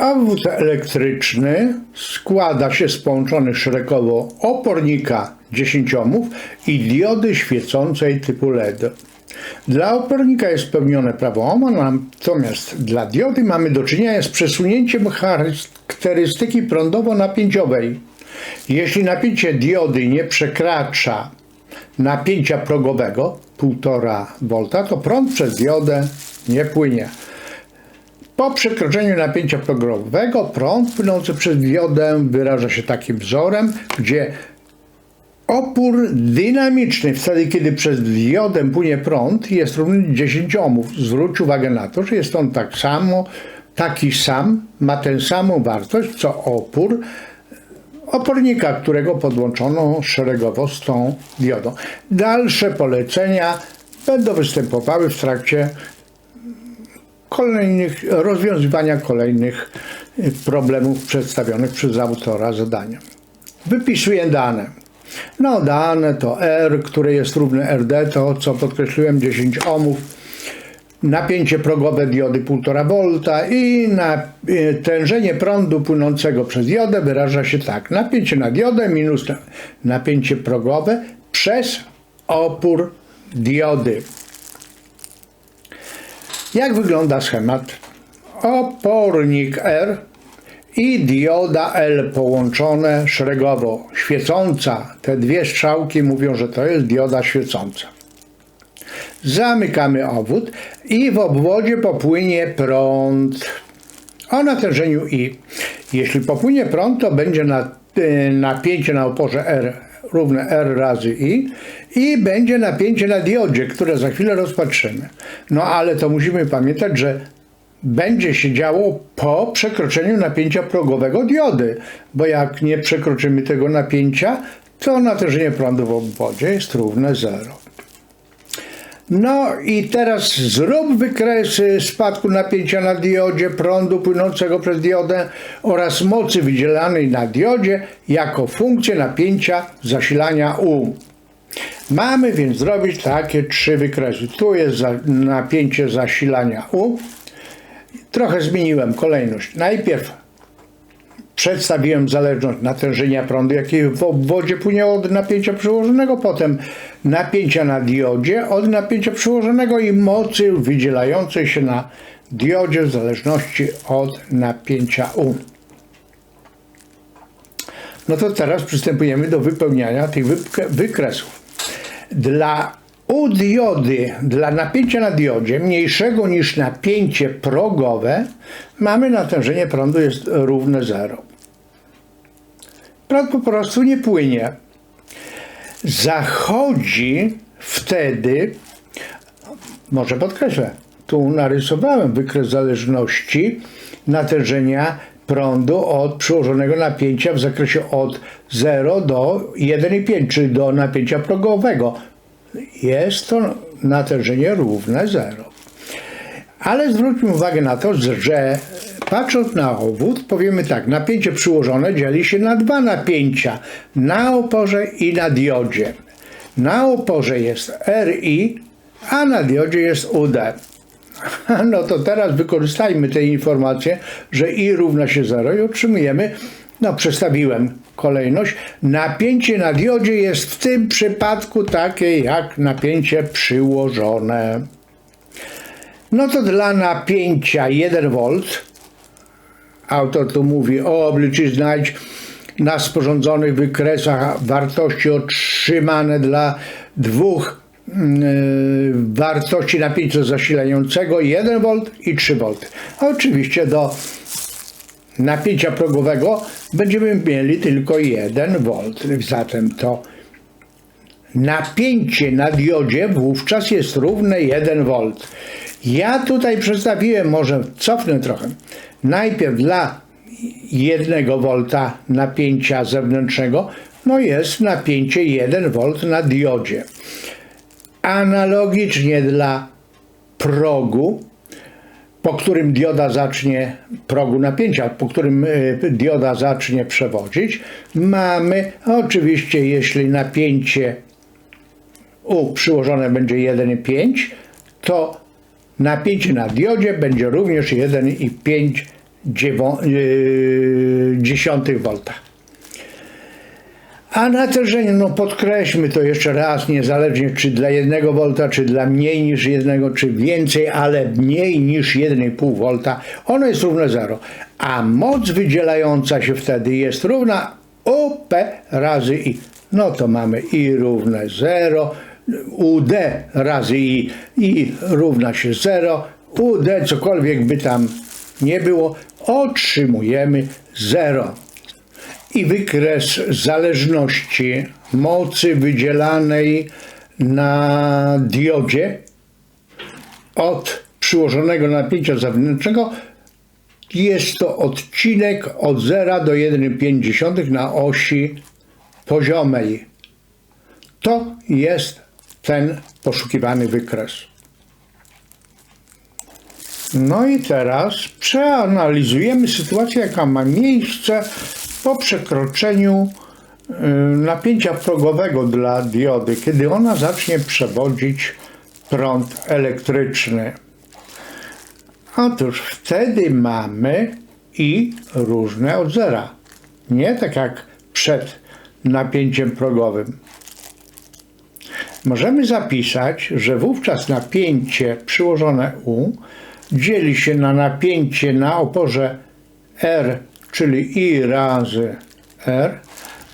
Obwód elektryczny składa się z połączonych szeregowo opornika 10 ohmów i diody świecącej typu LED. Dla opornika jest spełnione prawo Ohma, natomiast dla diody mamy do czynienia z przesunięciem charakterystyki prądowo-napięciowej. Jeśli napięcie diody nie przekracza napięcia progowego 1,5 V, to prąd przez diodę nie płynie. Po przekroczeniu napięcia progowego prąd płynący przez diodę wyraża się takim wzorem, gdzie opór dynamiczny wtedy, kiedy przez diodę płynie prąd jest równy 10 ohmów. Zwróć uwagę na to, że jest on tak samo, taki sam, ma tę samą wartość, co opór opornika, którego podłączono szeregowo z tą diodą. Dalsze polecenia będą występowały w trakcie kolejnych, rozwiązywania kolejnych y, problemów przedstawionych przez autora zadania. Wypisuję dane. No dane to R, które jest równe RD, to co podkreśliłem 10 ohmów, napięcie progowe diody 1,5 V i na, y, prądu płynącego przez diodę wyraża się tak. Napięcie na diodę minus napięcie progowe przez opór diody. Jak wygląda schemat? Opornik R i dioda L połączone szeregowo, świecąca. Te dwie strzałki mówią, że to jest dioda świecąca. Zamykamy obwód i w obwodzie popłynie prąd o natężeniu I. Jeśli popłynie prąd, to będzie y, napięcie na oporze R równe R razy I i będzie napięcie na diodzie, które za chwilę rozpatrzymy. No ale to musimy pamiętać, że będzie się działo po przekroczeniu napięcia progowego diody, bo jak nie przekroczymy tego napięcia, to natężenie prądu w obwodzie jest równe 0. No i teraz zrób wykresy spadku napięcia na diodzie, prądu płynącego przez diodę oraz mocy wydzielanej na diodzie jako funkcję napięcia zasilania U. Mamy więc zrobić takie trzy wykresy. Tu jest za, napięcie zasilania U. Trochę zmieniłem kolejność. Najpierw przedstawiłem zależność natężenia prądu, jaki w obwodzie płynie od napięcia przyłożonego, potem napięcia na diodzie od napięcia przyłożonego i mocy wydzielającej się na diodzie w zależności od napięcia U. No to teraz przystępujemy do wypełniania tych wykresów. Dla u diody, dla napięcia na diodzie mniejszego niż napięcie progowe, mamy natężenie prądu jest równe 0. Prąd po prostu nie płynie. Zachodzi wtedy, może podkreślę, tu narysowałem wykres zależności natężenia prądu od przyłożonego napięcia w zakresie od 0 do 1,5, czyli do napięcia progowego. Jest to natężenie równe 0. Ale zwróćmy uwagę na to, że patrząc na obwód, powiemy tak, napięcie przyłożone dzieli się na dwa napięcia, na oporze i na diodzie. Na oporze jest RI, a na diodzie jest UD. No to teraz wykorzystajmy tę informację, że I równa się 0 i otrzymujemy, no przestawiłem kolejność, napięcie na diodzie jest w tym przypadku takie jak napięcie przyłożone. No to dla napięcia 1 V, autor tu mówi o obliczy znajdź na sporządzonych wykresach wartości otrzymane dla dwóch yy, wartości napięcia zasilającego 1 V i 3 V. Oczywiście do napięcia progowego będziemy mieli tylko 1 V. Zatem to napięcie na diodzie wówczas jest równe 1 V. Ja tutaj przedstawiłem, może cofnę trochę, najpierw dla 1 V napięcia zewnętrznego, no jest napięcie 1 V na diodzie. Analogicznie dla progu, po którym dioda zacznie, progu napięcia, po którym y, dioda zacznie przewodzić, mamy oczywiście, jeśli napięcie U przyłożone będzie 1,5, to napięcie na diodzie będzie również 1,5 V. A natężenie, no podkreślmy to jeszcze raz, niezależnie czy dla 1 V, czy dla mniej niż 1, czy więcej, ale mniej niż 1,5 V, ono jest równe 0. A moc wydzielająca się wtedy jest równa UP razy I. No to mamy I równe 0, UD razy I, I równa się 0, UD cokolwiek by tam nie było, otrzymujemy 0 i wykres zależności mocy wydzielanej na diodzie od przyłożonego napięcia zewnętrznego jest to odcinek od 0 do 1,5 na osi poziomej. To jest ten poszukiwany wykres. No i teraz przeanalizujemy sytuację, jaka ma miejsce po przekroczeniu y, napięcia progowego dla diody, kiedy ona zacznie przewodzić prąd elektryczny. Otóż wtedy mamy i różne od zera. Nie tak jak przed napięciem progowym. Możemy zapisać, że wówczas napięcie przyłożone U dzieli się na napięcie na oporze R czyli I razy R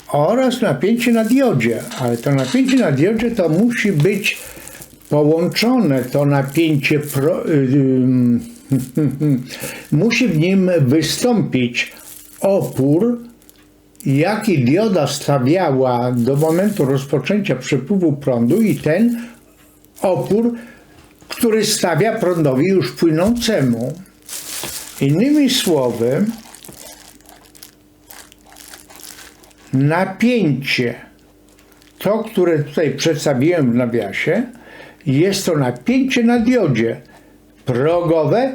oraz napięcie na diodzie, ale to napięcie na diodzie to musi być połączone, to napięcie pro, musi w nim wystąpić opór, jaki dioda stawiała do momentu rozpoczęcia przepływu prądu i ten opór, który stawia prądowi już płynącemu. Innymi słowy, napięcie, to, które tutaj przedstawiłem w nawiasie, jest to napięcie na diodzie progowe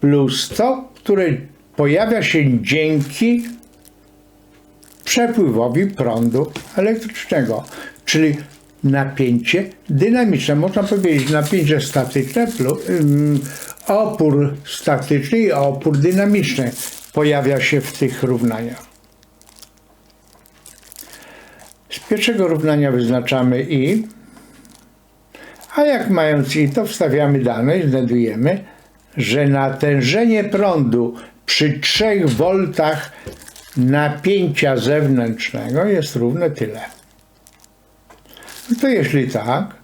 plus to, które pojawia się dzięki przepływowi prądu elektrycznego, czyli napięcie dynamiczne. Można powiedzieć napięcie statyczne um, opór statyczny i opór dynamiczny pojawia się w tych równaniach. Z pierwszego równania wyznaczamy i, a jak mając i, to wstawiamy dane i znajdujemy, że natężenie prądu przy 3 V napięcia zewnętrznego jest równe tyle. No to jeśli tak,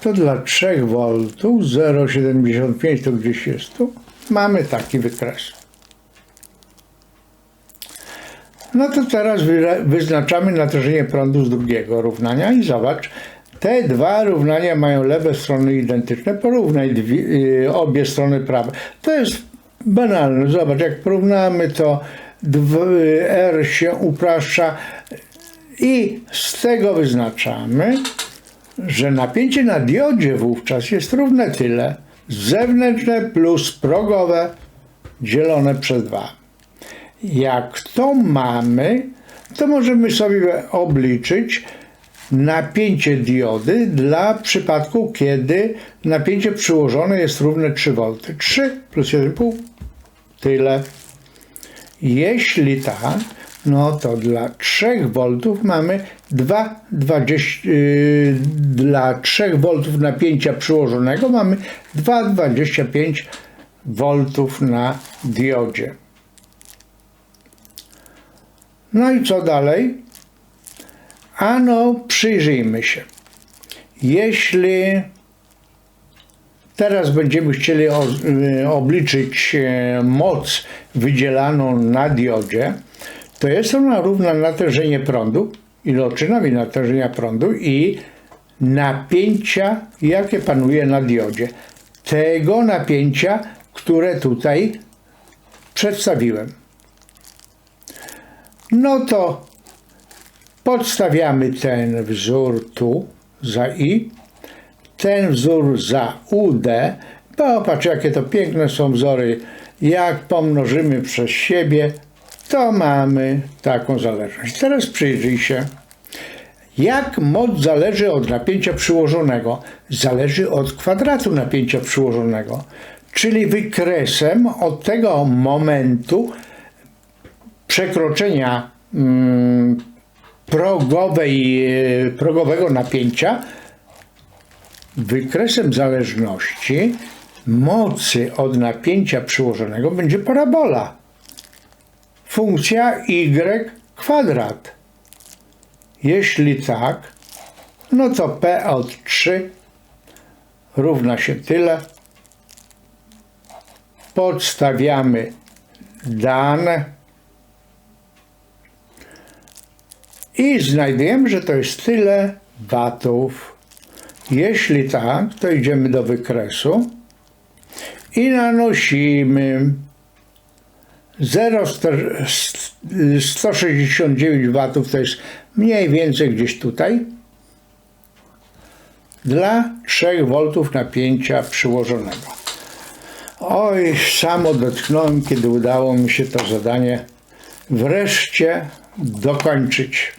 to dla 3 V 0,75 to gdzieś jest tu, mamy taki wykres. No to teraz wyznaczamy natężenie prądu z drugiego równania i zobacz, te dwa równania mają lewe strony identyczne, porównaj dwie, y, obie strony prawe. To jest banalne, zobacz, jak porównamy to R się upraszcza i z tego wyznaczamy, że napięcie na diodzie wówczas jest równe tyle zewnętrzne plus progowe dzielone przez 2. Jak to mamy, to możemy sobie obliczyć napięcie diody dla przypadku, kiedy napięcie przyłożone jest równe 3 V. 3 plus 1,5 tyle. Jeśli tak, no to dla 3 V mamy 2,20 yy, dla 3 V napięcia przyłożonego mamy 2,25 V na diodzie. No i co dalej? Ano, przyjrzyjmy się. Jeśli teraz będziemy chcieli y, obliczyć e, moc wydzielaną na diodzie, to jest ona równa natężenie prądu, iloczynowi natężenia prądu i napięcia, jakie panuje na diodzie. Tego napięcia, które tutaj przedstawiłem. No to podstawiamy ten wzór tu za i, ten wzór za UD. Popatrz, jakie to piękne są wzory. Jak pomnożymy przez siebie, to mamy taką zależność. Teraz przyjrzyj się. Jak moc zależy od napięcia przyłożonego? Zależy od kwadratu napięcia przyłożonego. czyli wykresem od tego momentu przekroczenia mm, progowej, e, progowego napięcia, wykresem zależności mocy od napięcia przyłożonego będzie parabola. Funkcja y kwadrat. Jeśli tak, no to p od 3 równa się tyle. Podstawiamy dane i znajdujemy, że to jest tyle watów. Jeśli tak, to idziemy do wykresu i nanosimy 0,169 watów, to jest mniej więcej gdzieś tutaj, dla 3 V napięcia przyłożonego. Oj, samo dotknąłem, kiedy udało mi się to zadanie wreszcie dokończyć.